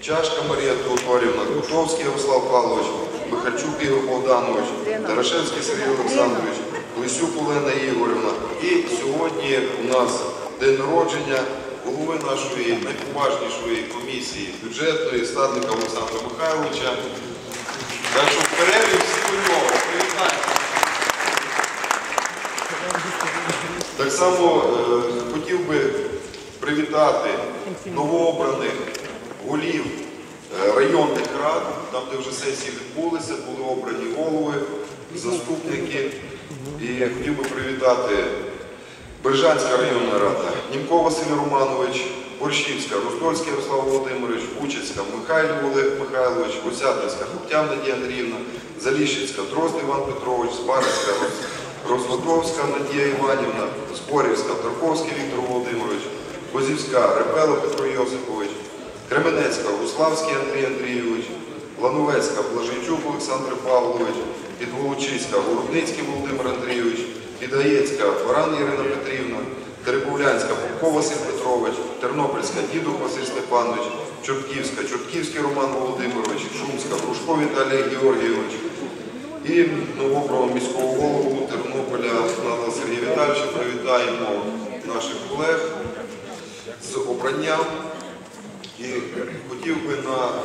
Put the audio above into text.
Чашка Марія Теодорівна, Кутовський Ярослав Павлович, Михальчук Ігор Богданович, Тарашевський Сергій Олександрович, Лисюк Олена Ігорівна. І сьогодні у нас день народження голови нашої найповажнішої комісії бюджетної, статника Олександра Михайловича. Так що вперед всі до нього. Привітання. Так само е, хотів би привітати новообраних голів е, районних рад, там, де вже сесії відбулися, були обрані голови, заступники. І хотів би привітати Бережанська районна рада, Німко Василь Романович, Борщівська, Роздольський Ярослав Володимирович, Бучицька, Михайлів Олег Михайлович, Осятинська, Хоптян Надія Андріївна, Заліщицька, Дрозд Іван Петрович, Спарська, Розводовська Надія Іванівна, Спорівська, Тарковський Віктор Володимирович, Козівська, Репело Петро Йосипович, Кременецька, Руславський Андрій Андрійович, Лановецька, Блаженчук Олександр Павлович, Підволочиська, Городницький Володимир Андрійович, Підгаєцька, Баран Ірина Петрівна, Теребовлянська, Попко Василь Петрович, Тернопільська, Дідух Василь Степанович, Чортківська, Чортківський Роман Володимирович, Шумська, Грушко Віталій Георгійович і новообраного міського голову Тернополя Надала Сергія Віталійовича. Привітаємо наших колег з обранням. І хотів би на